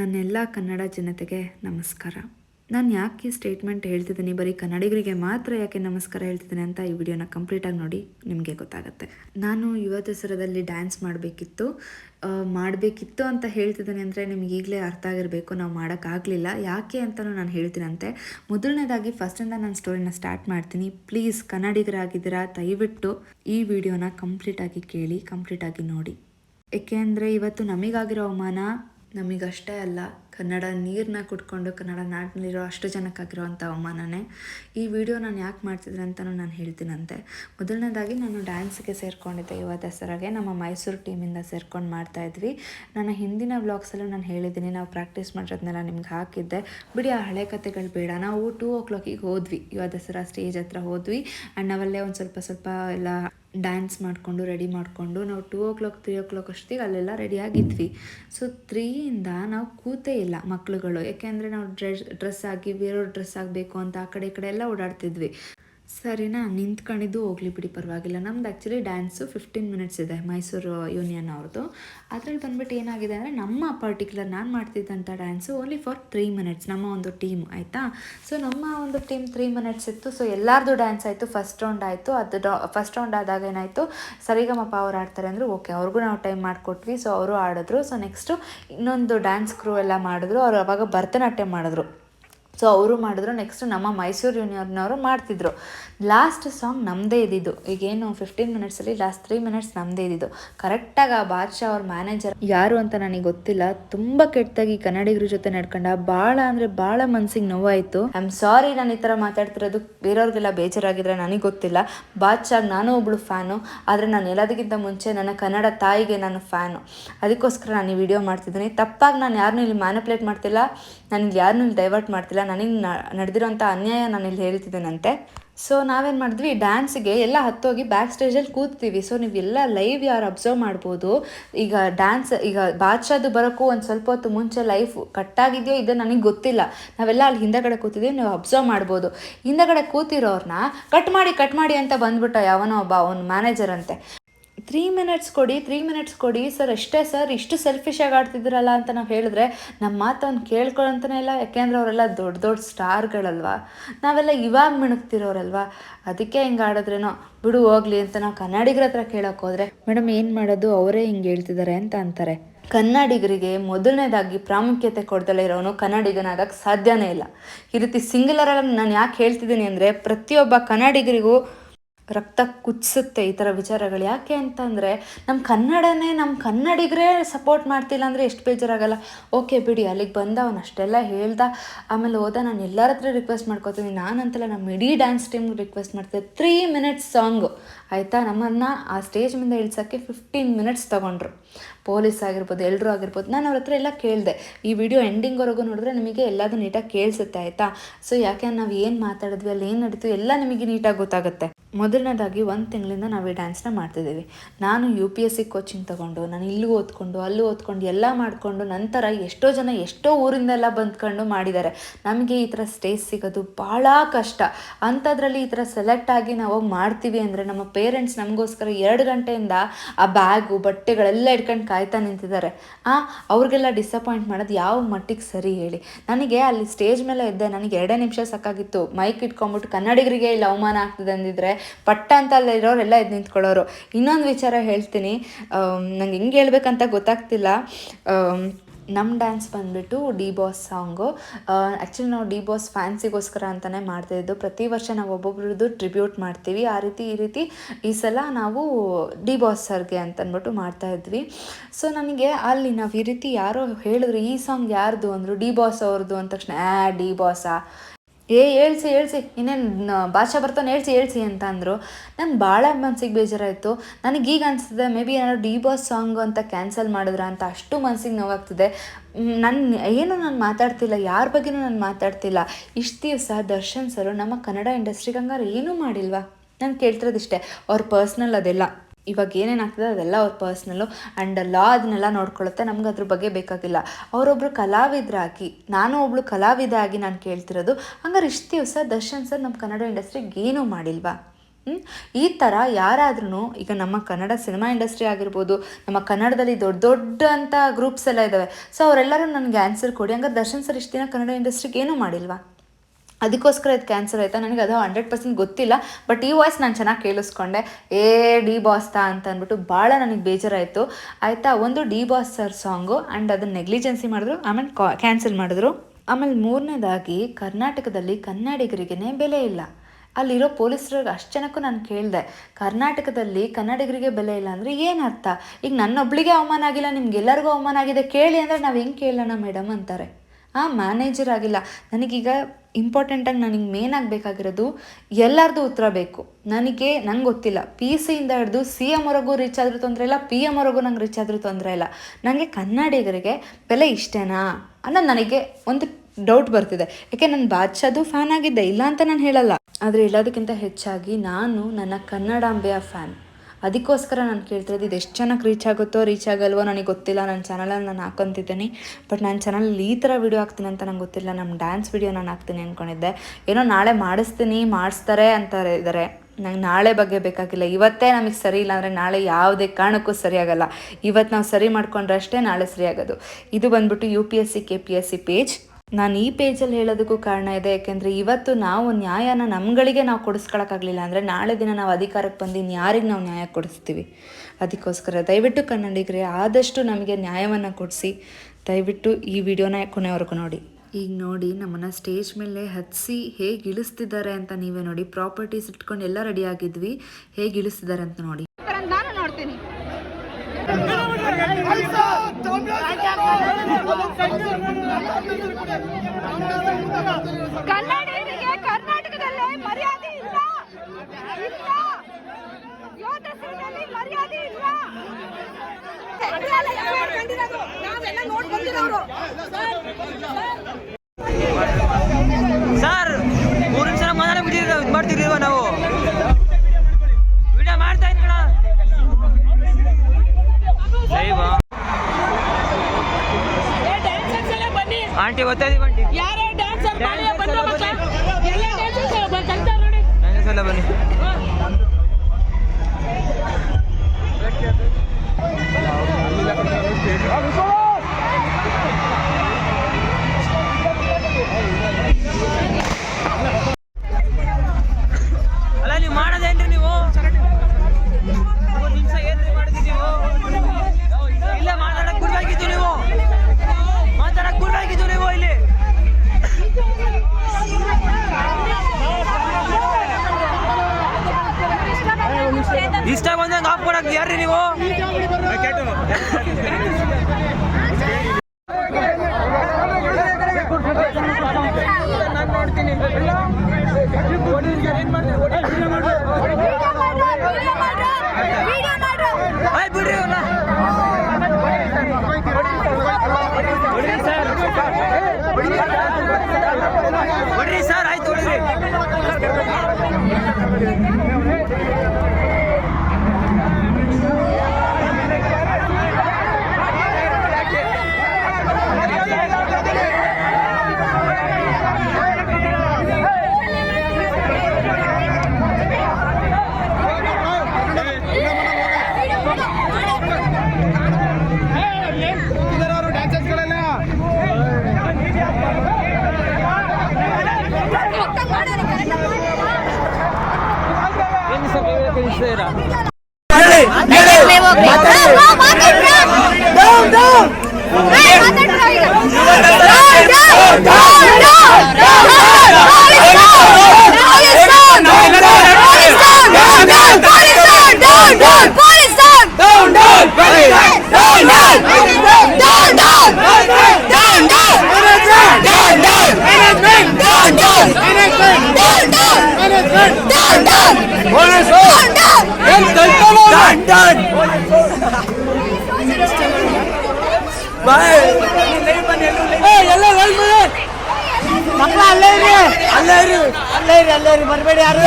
ನನ್ನೆಲ್ಲ ಕನ್ನಡ ಜನತೆಗೆ ನಮಸ್ಕಾರ. ನಾನು ಯಾಕೆ ಸ್ಟೇಟ್ಮೆಂಟ್ ಹೇಳ್ತಿದ್ದೀನಿ? ಬರೀ ಕನ್ನಡಿಗರಿಗೆ ಮಾತ್ರ ಯಾಕೆ ನಮಸ್ಕಾರ ಹೇಳ್ತಿದ್ದೀನಿ ಅಂತ ಈ ವಿಡಿಯೋನ ಕಂಪ್ಲೀಟಾಗಿ ನೋಡಿ ನಿಮಗೆ ಗೊತ್ತಾಗುತ್ತೆ. ನಾನು ಯುವ ದಸರಾದಲ್ಲಿ ಡ್ಯಾನ್ಸ್ ಮಾಡಬೇಕಿತ್ತು. ಮಾಡಬೇಕಿತ್ತು ಅಂತ ಹೇಳ್ತಿದ್ದೀನಿ ಅಂದರೆ ನಿಮ್ಗೆ ಈಗಲೇ ಅರ್ಥ ಆಗಿರಬೇಕು. ನಾವು ಮಾಡೋಕ್ಕಾಗಲಿಲ್ಲ ಯಾಕೆ ಅಂತಲೂ ನಾನು ಹೇಳ್ತೀನಂತೆ. ಮೊದಲನೇದಾಗಿ ಫಸ್ಟಿಂದ ನಾನು ಸ್ಟೋರಿನ ಸ್ಟಾರ್ಟ್ ಮಾಡ್ತೀನಿ. ಪ್ಲೀಸ್ ಕನ್ನಡಿಗರಾಗಿದ್ದೀರಾ? ದಯವಿಟ್ಟು ಈ ವಿಡಿಯೋನ ಕಂಪ್ಲೀಟಾಗಿ ಕೇಳಿ ಕಂಪ್ಲೀಟಾಗಿ ನೋಡಿ. ಏಕೆ ಅಂದರೆ ಇವತ್ತು ನಮಗಾಗಿರೋ ಅವಮಾನ ನಮಗಷ್ಟೇ ಅಲ್ಲ. ಕನ್ನಡ ನೀರನ್ನ ಕುಟ್ಕೊಂಡು ಕನ್ನಡ ನಾಡಿನಲ್ಲಿರೋ ಅಷ್ಟು ಜನಕ್ಕಾಗಿರುವಂಥ ಅವಮಾನನೇ. ಈ ವಿಡಿಯೋ ನಾನು ಯಾಕೆ ಮಾಡ್ತಿದ್ರೆ ಅಂತಲೂ ನಾನು ಹೇಳ್ತೀನಂತೆ. ಮೊದಲನೇದಾಗಿ ನಾನು ಡ್ಯಾನ್ಸ್ಗೆ ಸೇರಿಕೊಂಡಿದ್ದೆ ಯುವ ದಸರಾಗೆ. ನಮ್ಮ ಮೈಸೂರು ಟೀಮಿಂದ ಸೇರ್ಕೊಂಡು ಮಾಡ್ತಾ ಇದ್ವಿ. ನನ್ನ ಹಿಂದಿನ ವ್ಲಾಗ್ಸಲ್ಲೂ ನಾನು ಹೇಳಿದ್ದೀನಿ, ನಾವು ಪ್ರಾಕ್ಟೀಸ್ ಮಾಡಿರೋದನ್ನೆಲ್ಲ ನಿಮ್ಗೆ ಹಾಕಿದ್ದೆ. ಬಿಡಿ, ಆ ಹಳೆ ಕಥೆಗಳು ಬೇಡ. ನಾವು ಟೂ ಓ ಕ್ಲಾಕಿಗೆ ಹೋದ್ವಿ. ಯುವ ದಸರಾ ಸ್ಟೇಜ್ ಹತ್ರ ಹೋದ್ವಿ. ಆ್ಯಂಡ್ ನಾವಲ್ಲೇ ಒಂದು ಸ್ವಲ್ಪ ಸ್ವಲ್ಪ ಎಲ್ಲ ಡ್ಯಾನ್ಸ್ ಮಾಡಿಕೊಂಡು, ರೆಡಿ ಮಾಡಿಕೊಂಡು, ನಾವು two o'clock, three o'clock ಅಷ್ಟಿಗೆ ಅಲ್ಲೆಲ್ಲ ರೆಡಿಯಾಗಿದ್ವಿ ಸೊ ತ್ರೀಯಿಂದ ನಾವು ಕೂತೇ ಇಲ್ಲ ಮಕ್ಕಳುಗಳು ಯಾಕೆಂದರೆ ನಾವು ಡ್ರೆಸ್ ಡ್ರೆಸ್ ಆಗಿ ಬೇರೆಯವ್ರ ಡ್ರೆಸ್ ಆಗಬೇಕು ಅಂತ ಆ ಕಡೆ, ಈ ಕಡೆ ಎಲ್ಲ ಓಡಾಡ್ತಿದ್ವಿ. ಸರಿನಾ? ನಿಂತ್ಕೊಂಡಿದ್ದು ಹೋಗ್ಲಿ ಬಿಡಿ, ಪರವಾಗಿಲ್ಲ. ನಮ್ದು ಆ್ಯಕ್ಚುಲಿ ಡ್ಯಾನ್ಸು ಫಿಫ್ಟೀನ್ ಮಿನಿಟ್ಸ್ ಇದೆ ಮೈಸೂರು ಯೂನಿಯನ್ ಅವ್ರದ್ದು ಅದ್ರಲ್ಲಿ ಬಂದ್ಬಿಟ್ಟು ಏನಾಗಿದೆ ಅಂದರೆ, ನಮ್ಮ ಪರ್ಟಿಕ್ಯುಲರ್ ನಾನು ಮಾಡ್ತಿದ್ದಂಥ dance only for three minutes ನಮ್ಮ ಒಂದು ಟೀಮ್ ಆಯಿತಾ? ಸೊ ನಮ್ಮ ಒಂದು ಟೀಮ್ ತ್ರೀ ಮಿನಿಟ್ಸ್ ಇತ್ತು. ಸೊ ಎಲ್ಲರದು ಡ್ಯಾನ್ಸ್ ಆಯಿತು. ಫಸ್ಟ್ ರೌಂಡ್ ಆಯಿತು. ಅದು ಫಸ್ಟ್ ರೌಂಡ್ ಆದಾಗ ಏನಾಯಿತು ಸರಿಗಮಪ್ಪ ಅವ್ರು ಆಡ್ತಾರೆ ಅಂದರೆ ಓಕೆ ಅವ್ರಿಗೂ ನಾವು ಟೈಮ್ ಮಾಡಿಕೊಟ್ವಿ. ಸೊ ಅವರು ಆಡಿದ್ರು. ಸೊ ನೆಕ್ಸ್ಟು ಇನ್ನೊಂದು ಡ್ಯಾನ್ಸ್ ಕ್ರೂ ಎಲ್ಲ ಮಾಡಿದ್ರು. ಅವರು ಅವಾಗ ಭರತನಾಟ್ಯ ಮಾಡಿದ್ರು. ಸೊ ಅವರು ಮಾಡಿದ್ರು ನೆಕ್ಸ್ಟ್ ನಮ್ಮ ಮೈಸೂರು ಯೂನಿಯರ್ನವರು ಮಾಡ್ತಿದ್ರು. ಲಾಸ್ಟ್ ಸಾಂಗ್ ನಮ್ಮದೇ ಇದ್ದಿದ್ದು. ಈಗೇನು ಫಿಫ್ಟೀನ್ ಮಿನಿಟ್ಸಲ್ಲಿ ಲಾಸ್ಟ್ ತ್ರೀ ಮಿನಿಟ್ಸ್ ನಮ್ಮದೇ ಇದ್ದಿದ್ದು. ಕರೆಕ್ಟಾಗಿ ಆ ಬಾದ್ಶಾ ಅವ್ರ ಮ್ಯಾನೇಜರ್ ಯಾರು ಅಂತ ನನಗೆ ಗೊತ್ತಿಲ್ಲ. ತುಂಬ ಕೆಟ್ಟದಾಗಿ ಕನ್ನಡಿಗರ ಜೊತೆ ನಡ್ಕೊಂಡ. ಭಾಳ ಅಂದರೆ ಭಾಳ ಮನ್ಸಿಗೆ ನೋವಾಯಿತು. ಐ ಆಮ್ ಸಾರಿ ನಾನು ಈ ಥರ ಮಾತಾಡ್ತಿರೋದು. ಬೇರೆಯವ್ರಿಗೆಲ್ಲ ಬೇಜಾರಾಗಿದ್ರೆ ನನಗೆ ಗೊತ್ತಿಲ್ಲ. ಬಾದ್ಶಾಗ್ ನಾನು ಒಬ್ಳು ಫ್ಯಾನು. ಆದರೆ ನಾನು ಎಲ್ಲದಕ್ಕಿಂತ ಮುಂಚೆ ನನ್ನ ಕನ್ನಡ ತಾಯಿಗೆ ನಾನು ಫ್ಯಾನು. ಅದಕ್ಕೋಸ್ಕರ ನಾನು ಈ ವಿಡಿಯೋ ಮಾಡ್ತಿದ್ದೀನಿ. ತಪ್ಪಾಗಿ ನಾನು ಯಾರನ್ನೂ ಇಲ್ಲಿ ಮ್ಯಾನಿಪ್ಯುಲೇಟ್ ಮಾಡ್ತಿಲ್ಲ. ನಾನು ಇಲ್ಲಿ ಯಾರನ್ನೂ ಇಲ್ಲಿ ಡೈವರ್ಟ್ ಮಾಡ್ತಿಲ್ಲ. ನನಗೆ ನಡೆದಿರೋಂಥ ಅನ್ಯಾಯ ನಾನು ಇಲ್ಲಿ ಹೇಳ್ತಿದ್ದೇನಂತೆ ಸೊ ನಾವೇನು ಮಾಡಿದ್ವಿ ಡ್ಯಾನ್ಸ್ಗೆ ಎಲ್ಲ ಹತ್ತೋಗಿ ಬ್ಯಾಕ್ ಸ್ಟೇಜಲ್ಲಿ ಕೂತ್ತೀವಿ. ಸೊ ನೀವೆಲ್ಲ ಲೈವ್ ಯಾರು ಅಬ್ಸರ್ವ್ ಮಾಡ್ಬೋದು? ಈಗ ಡ್ಯಾನ್ಸ್ ಈಗ ಬಾದ್ಶಾದು ಬರೋಕ್ಕೂ ಒಂದು ಸ್ವಲ್ಪ ಹೊತ್ತು ಮುಂಚೆ ಲೈಫ್ ಕಟ್ಟಾಗಿದೆಯೋ ಇದು ನನಗೆ ಗೊತ್ತಿಲ್ಲ. ನಾವೆಲ್ಲ ಅಲ್ಲಿ ಹಿಂದಗಡೆ ಕೂತಿದ್ದೀವಿ ನೀವು ಅಬ್ಸರ್ವ್ ಮಾಡ್ಬೋದು. ಹಿಂದಗಡೆ ಕೂತಿರೋರನ್ನ ಕಟ್ ಮಾಡಿ ಕಟ್ ಮಾಡಿ ಅಂತ ಬಂದ್ಬಿಟ್ಟ ಯಾವನೋ ಒಬ್ಬ, ಅವ್ನ ಮ್ಯಾನೇಜರ್ ಅಂತೆ. ತ್ರೀ ಮಿನಿಟ್ಸ್ ಕೊಡಿ ತ್ರೀ ಮಿನಿಟ್ಸ್ ಕೊಡಿ ಸರ್ ಅಷ್ಟೇ ಸರ್ ಇಷ್ಟು ಸೆಲ್ಫಿಶಾಗಿ ಆಡ್ತಿದ್ದೀರಲ್ಲ ಅಂತ ನಾವು ಹೇಳಿದ್ರೆ ನಮ್ಮ ಮಾತನ್ನು ಕೇಳ್ಕೊಳ್ಳೋಂತನೇ ಇಲ್ಲ, ಯಾಕೆಂದ್ರೆ ಅವರೆಲ್ಲ ದೊಡ್ಡ ದೊಡ್ಡ ಸ್ಟಾರ್ಗಳಲ್ವಾ. ನಾವೆಲ್ಲ ಇವಾಗ ಮಿಣುಕ್ತಿರೋರಲ್ವಾ. ಅದಕ್ಕೆ ಹಿಂಗೆ ಆಡಿದ್ರೇನೋ, ಬಿಡು, ಹೋಗ್ಲಿ ಅಂತ ನಾವು ಕನ್ನಡಿಗರ ಹತ್ರ ಕೇಳೋಕೆ ಹೋದ್ರೆ, ಮೇಡಮ್, ಏನು ಮಾಡೋದು? ಅವರೇ ಹಿಂಗೆ ಹೇಳ್ತಿದ್ದಾರೆ ಅಂತ ಅಂತಾರೆ. ಕನ್ನಡಿಗರಿಗೆ ಮೊದಲನೇದಾಗಿ ಪ್ರಾಮುಖ್ಯತೆ ಕೊಡ್ದಲೇ ಇರೋನು ಕನ್ನಡಿಗನಾಗಕ್ಕೆ ಸಾಧ್ಯನೇ ಇಲ್ಲ. ಈ ರೀತಿ ಸಿಂಗುಲರಾಗಿ ನಾನು ಯಾಕೆ ಹೇಳ್ತಿದ್ದೀನಿ ಅಂದರೆ, ಪ್ರತಿಯೊಬ್ಬ ಕನ್ನಡಿಗರಿಗೂ ರಕ್ತ ಕುದಿಸುತ್ತೆ ಈ ಥರ ವಿಚಾರಗಳು. ಯಾಕೆ ಅಂತಂದರೆ ನಮ್ಮ ಕನ್ನಡನೇ ನಮ್ಮ ಕನ್ನಡಿಗರೇ ಸಪೋರ್ಟ್ ಮಾಡ್ತಿಲ್ಲ ಅಂದರೆ ಎಷ್ಟು ಬೇಜಾರಾಗಲ್ಲ. ಓಕೆ ಬಿಡಿ, ಅಲ್ಲಿಗೆ ಬಂದ ಅವನು ಅಷ್ಟೆಲ್ಲ ಹೇಳ್ದ. ಆಮೇಲೆ ಹೋದ, ನಾನು ಎಲ್ಲರ ಹತ್ರ ರಿಕ್ವೆಸ್ಟ್ ಮಾಡ್ಕೋತೀನಿ. ನಾನಂತಲ್ಲ ನಮ್ಮ ಇಡೀ ಡ್ಯಾನ್ಸ್ ಟೀಮ್ ರಿಕ್ವೆಸ್ಟ್ ಮಾಡ್ತೀನಿ ತ್ರೀ ಮಿನಿಟ್ಸ್ ಸಾಂಗು ಆಯಿತಾ? ನಮ್ಮನ್ನು ಆ ಸ್ಟೇಜ್ ಮುಂದೆ ಇಳಿಸೋಕ್ಕೆ ಫಿಫ್ಟೀನ್ ಮಿನಿಟ್ಸ್ ತೊಗೊಂಡ್ರು. ಪೊಲೀಸ್ ಆಗಿರ್ಬೋದು ಎಲ್ಲರೂ ಆಗಿರ್ಬೋದು, ನಾನು ಅವ್ರ ಹತ್ರ ಎಲ್ಲ ಕೇಳಿದೆ. ಈ ವಿಡಿಯೋ ಎಂಡಿಂಗ್ವರೆಗೂ ನೋಡಿದ್ರೆ ನಿಮಗೆ ಎಲ್ಲದೂ ನೀಟಾಗಿ ಕೇಳಿಸುತ್ತೆ, ಆಯಿತಾ? ಸೊ ಯಾಕೆ ನಾವು ಏನು ಮಾತಾಡಿದ್ವಿ, ಅಲ್ಲಿ ಏನು ನಡೀತು, ಎಲ್ಲ ನಿಮಗೆ ನೀಟಾಗಿ ಗೊತ್ತಾಗುತ್ತೆ. ಮೊದಲನೇದಾಗಿ ಒಂದು ತಿಂಗಳಿಂದ ನಾವು ಈ ಡ್ಯಾನ್ಸ್ನ ಮಾಡ್ತಿದ್ದೀವಿ. ನಾನು U P S C coaching ತೊಗೊಂಡು, ನಾನು ಇಲ್ಲೂ ಓದ್ಕೊಂಡು, ಅಲ್ಲೂ ಓದ್ಕೊಂಡು, ಎಲ್ಲ ಮಾಡಿಕೊಂಡು, ನಂತರ ಎಷ್ಟೋ ಜನ ಎಷ್ಟೋ ಊರಿಂದೆಲ್ಲ ಬಂದ್ಕೊಂಡು ಮಾಡಿದ್ದಾರೆ. ನಮಗೆ ಈ ಥರ ಸ್ಟೇಜ್ ಸಿಗೋದು ಭಾಳ ಕಷ್ಟ. ಅಂಥದ್ರಲ್ಲಿ ಈ ಥರ ಸೆಲೆಕ್ಟ್ ಆಗಿ ನಾವು ಮಾಡ್ತೀವಿ ಅಂದರೆ ನಮ್ಮ ಪೇರೆಂಟ್ಸ್ ನಮಗೋಸ್ಕರ ಎರಡು ಗಂಟೆಯಿಂದ ಆ ಬ್ಯಾಗು ಬಟ್ಟೆಗಳೆಲ್ಲ ಇಟ್ಕೊಂಡು ಕಾಯ್ತಾ ನಿಂತಿದ್ದಾರೆ. ಆ, ಅವ್ರಿಗೆಲ್ಲ ಡಿಸಪಾಯಿಂಟ್ ಮಾಡೋದು ಯಾವ ಮಟ್ಟಿಗೆ ಸರಿ ಹೇಳಿ. ನನಗೆ ಅಲ್ಲಿ ಸ್ಟೇಜ್ ಮೇಲೆ ಇದ್ದೆ ನನಗೆ ಎರಡೇ ನಿಮಿಷ ಸಾಕಾಗಿತ್ತು. ಮೈಕ್ ಇಟ್ಕೊಂಬಿಟ್ಟು ಕನ್ನಡಿಗರಿಗೆ ಇಲ್ಲಿ ಅವಮಾನ ಆಗ್ತದೆ ಅಂದಿದ್ರೆ, ಪಟ್ಟ ಅಂತ ಅಲ್ಲಿರೋರೆಲ್ಲ ಇದು ನಿಂತ್ಕೊಳ್ಳೋರು. ಇನ್ನೊಂದು ವಿಚಾರ ಹೇಳ್ತೀನಿ. ನಂಗೆ ಹೆಂಗೆ ಹೇಳ್ಬೇಕಂತ ಗೊತ್ತಾಗ್ತಿಲ್ಲ. ನಮ್ಮ ಡ್ಯಾನ್ಸ್ ಬಂದುಬಿಟ್ಟು ಡಿ ಬಾಸ್ ಸಾಂಗು. ಆ್ಯಕ್ಚುಲಿ ನಾವು ಡಿ ಬಾಸ್ ಫ್ಯಾನ್ಸಿಗೋಸ್ಕರ ಅಂತಲೇ ಮಾಡ್ತಾಯಿದ್ದು ಪ್ರತಿ ವರ್ಷ ನಾವು ಒಬ್ಬೊಬ್ರದ್ದು ಟ್ರಿಬ್ಯೂಟ್ ಮಾಡ್ತೀವಿ. ಆ ರೀತಿ, ಈ ರೀತಿ ಈ ಸಲ ನಾವು ಡಿ ಬಾಸ್ ಸರ್ಗೆ ಅಂತಂದ್ಬಿಟ್ಟು ಮಾಡ್ತಾಯಿದ್ವಿ ಸೊ ನನಗೆ ಅಲ್ಲಿ ನಾವು ಈ ರೀತಿ ಯಾರೋ ಹೇಳಿದ್ರು, ಈ ಸಾಂಗ್ ಯಾರ್ದು ಅಂದರು, ಡಿ ಬಾಸ್ ಅವ್ರದ್ದು ಅಂದ ತಕ್ಷಣ, ಆ, ಡಿ ಬಾಸಾ? ಏ, ಹೇಳ್ಸಿ ಹೇಳ್ಸಿ. ಇನ್ನೇನು ಭಾಷೆ ಬರ್ತಾನೆ ಹೇಳ್ಸಿ ಹೇಳ್ಸಿ ಅಂತ ಅಂದರು ನಂಗೆ ಭಾಳ ಮನ್ಸಿಗೆ ಬೇಜಾರಾಯಿತು. ನನಗೀಗ ಅನಿಸ್ತದೆ, ಮೇ ಬಿ ಏನಾದ್ರು ಡಿ ಬಾಸ್ ಸಾಂಗ್ ಅಂತ ಕ್ಯಾನ್ಸಲ್ ಮಾಡಿದ್ರ ಅಂತ ಅಷ್ಟು ಮನ್ಸಿಗೆ ನೋವಾಗ್ತದೆ. ನನ್ನ ಏನು ನಾನು ಮಾತಾಡ್ತಿಲ್ಲ, ಯಾರ ಬಗ್ಗೆನೂ ನಾನು ಮಾತಾಡ್ತಿಲ್ಲ. ಇಷ್ಟು ದಿವಸ ದರ್ಶನ್ ಸರು ನಮ್ಮ ಕನ್ನಡ ಇಂಡಸ್ಟ್ರಿಗೆ ಹಂಗಾರೆ ಏನೂ ಮಾಡಿಲ್ವಾ? ನಾನು ಕೇಳ್ತಿರೋದಿಷ್ಟೇ ಅವ್ರ ಪರ್ಸ್ನಲ್ ಅದೆಲ್ಲ. ಇವಾಗ ಏನೇನಾಗ್ತದೆ ಅದೆಲ್ಲ ಅವ್ರ ಪರ್ಸ್ನಲ್ಲು ಆ್ಯಂಡ್ ಲಾ ಅದನ್ನೆಲ್ಲ ನೋಡ್ಕೊಳ್ಳುತ್ತೆ ನಮ್ಗೆ ಅದ್ರ ಬಗ್ಗೆ ಬೇಕಾಗಿಲ್ಲ. ಅವರೊಬ್ರು ಕಲಾವಿದರಾಗಿ, ನಾನು ಒಬ್ಳು ಕಲಾವಿದ ಆಗಿ ನಾನು ಕೇಳ್ತಿರೋದು, ಹಂಗಾರೆ ಇಷ್ಟು ದಿವಸ ದರ್ಶನ್ ಸರ್ ನಮ್ಮ ಕನ್ನಡ ಇಂಡಸ್ಟ್ರಿಗೆ ಏನೂ ಮಾಡಿಲ್ವಾ? ಈ ಥರ ಯಾರಾದ್ರೂ ಈಗ ನಮ್ಮ ಕನ್ನಡ ಸಿನಿಮಾ ಇಂಡಸ್ಟ್ರಿ ಆಗಿರ್ಬೋದು, ನಮ್ಮ ಕನ್ನಡದಲ್ಲಿ ದೊಡ್ಡ ದೊಡ್ಡ ಅಂತ ಗ್ರೂಪ್ಸ್ ಎಲ್ಲ ಇದ್ದಾವೆ ಸೊ ಅವರೆಲ್ಲರೂ ನನಗೆ ಆನ್ಸರ್ ಕೊಡಿ. ಹಂಗಾರೆ ದರ್ಶನ್ ಸರ್ ಇಷ್ಟು ದಿನ ಕನ್ನಡ ಇಂಡಸ್ಟ್ರಿಗೆ ಏನೂ ಮಾಡಿಲ್ವಾ? ಅದಕ್ಕೋಸ್ಕರ ಇದು ಕ್ಯಾನ್ಸರ್ ಆಯಿತಾ? ನನಗೆ ಅದು ಹಂಡ್ರೆಡ್ ಪರ್ಸೆಂಟ್ ಗೊತ್ತಿಲ್ಲ ಬಟ್ ಈ ವಾಯ್ಸ್ ನಾನು ಚೆನ್ನಾಗಿ ಕೇಳಿಸ್ಕೊಂಡೆ. ಏ, ಡಿ ಬಾಸ್ತಾ ಅಂತ ಅಂದ್ಬಿಟ್ಟು ಭಾಳ ನನಗೆ ಬೇಜಾರಾಯಿತು. ಆಯಿತಾ, ಒಂದು D Boss sir song and ಅದನ್ನು ನೆಗ್ಲಿಜೆನ್ಸಿ ಮಾಡಿದ್ರು, ಆಮೇಲೆ ಕ್ಯಾನ್ಸಲ್ ಮಾಡಿದ್ರು. ಆಮೇಲೆ ಮೂರನೇದಾಗಿ ಕರ್ನಾಟಕದಲ್ಲಿ ಕನ್ನಡಿಗರಿಗೇ ಬೆಲೆ ಇಲ್ಲ. ಅಲ್ಲಿರೋ ಪೊಲೀಸರಿಗೆ ಅಷ್ಟು ಜನಕ್ಕೂ ನಾನು ಕೇಳಿದೆ. ಕರ್ನಾಟಕದಲ್ಲಿ ಕನ್ನಡಿಗರಿಗೆ ಬೆಲೆ ಇಲ್ಲ ಅಂದರೆ ಏನು ಅರ್ಥ? ಈಗ ನನ್ನೊಬ್ಳಿಗೆ ಅವಮಾನ ಆಗಿಲ್ಲ, ನಿಮ್ಗೆಲ್ಲರಿಗೂ ಅವಮಾನ ಆಗಿದೆ, ಕೇಳಿ ಅಂದರೆ ನಾವು ಹೆಂಗೆ ಕೇಳೋಣ ಮೇಡಮ್ ಅಂತಾರೆ. ಆ ಮ್ಯಾನೇಜರ್ ಆಗಿಲ್ಲ. ನನಗೀಗ ಇಂಪಾರ್ಟೆಂಟಾಗಿ ನನಗೆ ಮೇನ್ ಆಗಬೇಕಾಗಿರೋದು ಎಲ್ಲರದು ಉತ್ತರ ಬೇಕು. ನನಗೆ ನಂಗೆ ಗೊತ್ತಿಲ್ಲ. ಪಿ ಸಿಯಿಂದ ಹಿಡಿದು ಸಿ ಎಮ್ವರೆಗೂ ರೀಚ್ ಆದರೂ ತೊಂದರೆ ಇಲ್ಲ ಪಿ ಎಮ್ವರೆಗೂ ನಂಗೆ ರೀಚ್ ಆದರೂ ತೊಂದರೆ ಇಲ್ಲ. ನನಗೆ ಕನ್ನಡಿಗರಿಗೆ ಬೆಲೆ ಇಷ್ಟೇನಾ ಅನ್ನೋದು ನನಗೆ ಒಂದು ಡೌಟ್ ಬರ್ತಿದೆ. ಯಾಕೆ ನಾನು ಬಾದ್ಶಾದು ಫ್ಯಾನ್ ಆಗಿದ್ದೆ, ಇಲ್ಲ ಅಂತ ನಾನು ಹೇಳಲ್ಲ. ಆದರೆ ಎಲ್ಲದಕ್ಕಿಂತ ಹೆಚ್ಚಾಗಿ ನಾನು ನನ್ನ ಕನ್ನಡಾಂಬೆಯ ಫ್ಯಾನ್ ಅದಕ್ಕೋಸ್ಕರ ನಾನು ಕೇಳ್ತಿರೋದು ಇದು ಎಷ್ಟು ಚೆನ್ನಾಗಿ ರೀಚ್ ಆಗುತ್ತೋ ರೀಚ್ ಆಗಲ್ವೋ ನನಗೆ ಗೊತ್ತಿಲ್ಲ. ನನ್ನ ಚಾನಲಲ್ಲಿ ನಾನು ಹಾಕೊತಿದ್ದೀನಿ. ಬಟ್ ನನ್ನ ಚಾನಲಲ್ಲಿ ಈ ಥರ ವೀಡಿಯೋ ಹಾಕ್ತೀನಿ ಅಂತ ನಂಗೆ ಗೊತ್ತಿಲ್ಲ. ನಮ್ಮ ಡ್ಯಾನ್ಸ್ ವೀಡಿಯೋ ನಾನು ಹಾಕ್ತೀನಿ ಅಂದ್ಕೊಂಡಿದ್ದೆ ಏನೋ ನಾಳೆ ಮಾಡಿಸ್ತೀನಿ, ಮಾಡಿಸ್ತಾರೆ ಅಂತ ಇದ್ದಾರೆ ನಂಗೆ ನಾಳೆ ಬಗ್ಗೆ ಬೇಕಾಗಿಲ್ಲ. ಇವತ್ತೇ ನಮಗೆ ಸರಿ ಇಲ್ಲ ಅಂದರೆ ನಾಳೆ ಯಾವುದೇ ಕಾರಣಕ್ಕೂ ಸರಿಯಾಗಲ್ಲ ಇವತ್ತು ನಾವು ಸರಿ ಮಾಡ್ಕೊಂಡ್ರೆ ಅಷ್ಟೇ ನಾಳೆ ಸರಿಯಾಗೋದು ಇದು ಬಂದ್ಬಿಟ್ಟು U P S C K P S C page ನಾನು ಈ ಪೇಜಲ್ಲಿ ಹೇಳೋದಕ್ಕೂ ಕಾರಣ ಇದೆ. ಯಾಕೆಂದರೆ ಇವತ್ತು ನಾವು ನ್ಯಾಯನ ನಮ್ಗಳಿಗೆ ನಾವು ಕೊಡಿಸ್ಕೊಳಕ್ಕಾಗಲಿಲ್ಲ ಅಂದರೆ ನಾಳೆ ದಿನ ನಾವು ಅಧಿಕಾರಕ್ಕೆ ಬಂದು ಯಾರಿಗೆ ನಾವು ನ್ಯಾಯ ಕೊಡಿಸ್ತೀವಿ? ಅದಕ್ಕೋಸ್ಕರ ದಯವಿಟ್ಟು ಕನ್ನಡಿಗರೇ, ಆದಷ್ಟು ನಮಗೆ ನ್ಯಾಯವನ್ನು ಕೊಡಿಸಿ. ದಯವಿಟ್ಟು ಈ ವಿಡಿಯೋನ ಕೊನೆವರೆಗೂ ನೋಡಿ. ಈಗ ನೋಡಿ, ನಮ್ಮನ್ನು ಸ್ಟೇಜ್ ಮೇಲೆ ಹತ್ತಿಸಿ ಹೇಗೆ ಇಳಿಸ್ತಿದ್ದಾರೆ ಅಂತ ನೀವೇ ನೋಡಿ. ಪ್ರಾಪರ್ಟೀಸ್ ಇಟ್ಕೊಂಡು ಎಲ್ಲ ರೆಡಿ ಆಗಿದ್ವಿ. ಹೇಗೆ ಇಳಿಸ್ತಿದ್ದಾರೆ ಅಂತ ನೋಡಿ ನಾನು ನೋಡ್ತೀನಿ ಕನ್ನಡಿಗರಿಗೆ ಆಂಟಿ ಗೊತ್ತಾ ಬಂಟಿ ಆಂಟಿ ಯಾರೇ ಡ್ಯಾನ್ಸರ್ ಮಾಡಿ ಮಚ್ಚ. ಎಲ್ಲ ನೋಡಿ ಬನ್ನಿ ಅಲ್ಲ Okay. Dussehra Down, down! ಬರಬೇಡಿ ಯಾರು?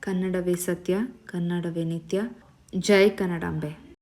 ಕನ್ನಡವೇ ಸತ್ಯ ಕನ್ನಡವೇ ನಿತ್ಯ. ಜೈ ಕನ್ನಡಾಂಬೆ.